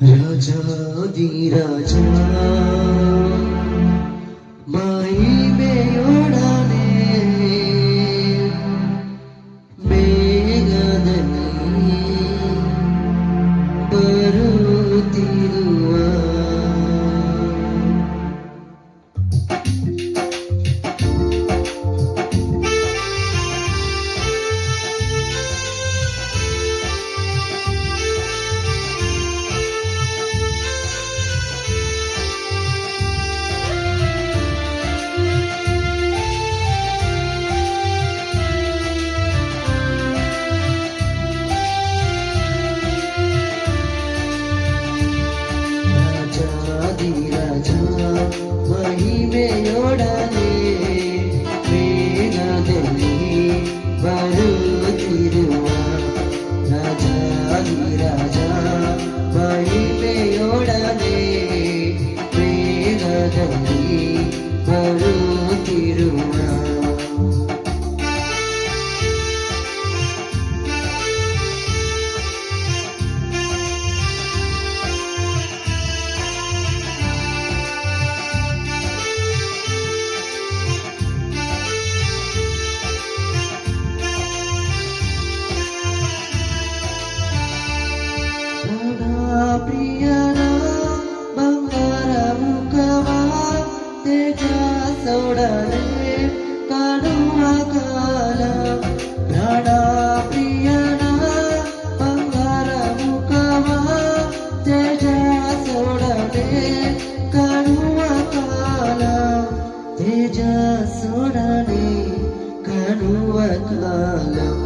রাজা দি রাজা মায়ের മഹിമയോടേ വേഗതലി വരൂ തിരുവ രാജാതിരാജ മഹിമയോടേ വേഗതലി വരൂ కనుమ కాల ప్రాణ ప్రియన బంగార ముఖమా? తేజ సోడనే కనుమ కాల. తేజ సోడనే కనువ కాలం.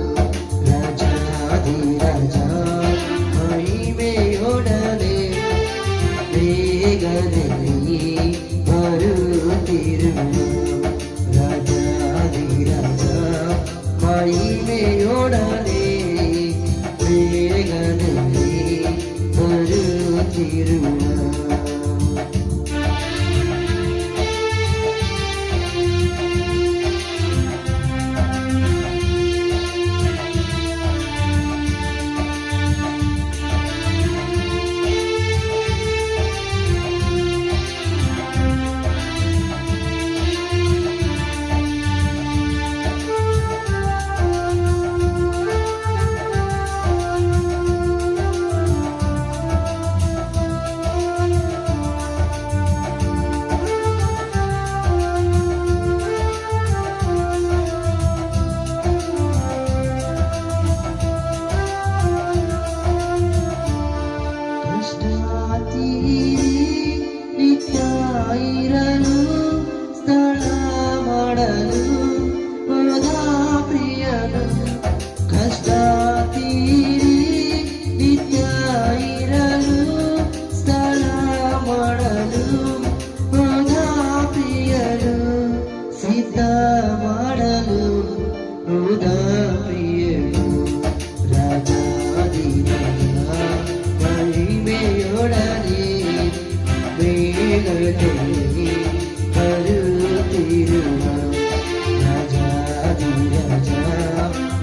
திருநாள்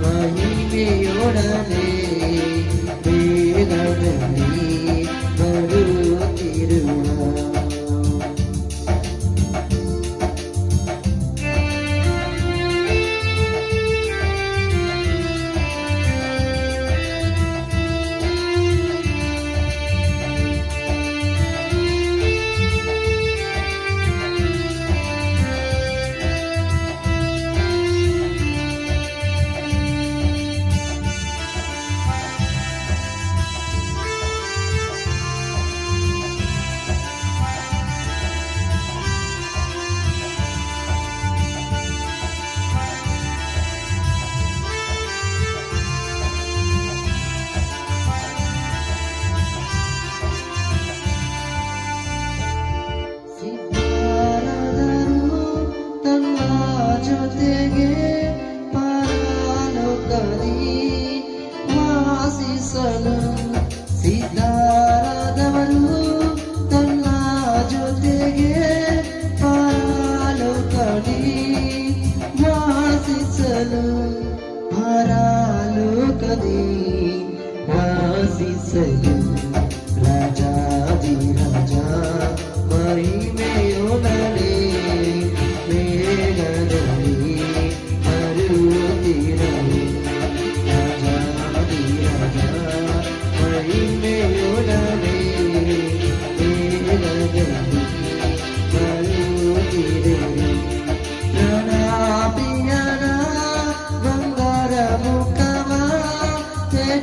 மகிமையோடனே ದಾಸನ ಸೀತಾರಾದವನು ತನ್ನ ಜೊತೆಗೆ ಪಾರಾಲೋಕಡಿ ವಾಸಿಸಲು ಪರಾಲೋಕದಿ ವಾಸಿಸಲು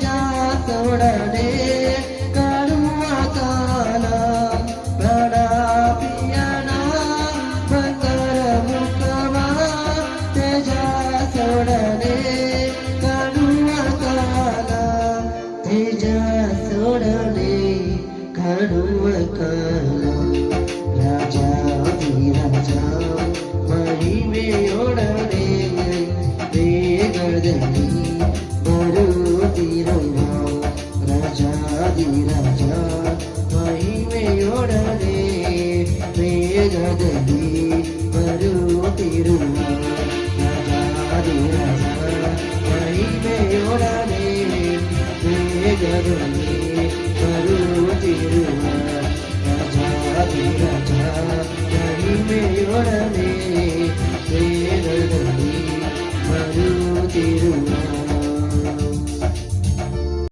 जगात ओढडे कर्माताला बडा पियाना बकर मुकवा तेजात ओढडे कर्माताला तेजात ओढडे खडू ജഗതി വരൂ തിരു മഹിമയോടെ ജഗതി വരൂ തിരുവ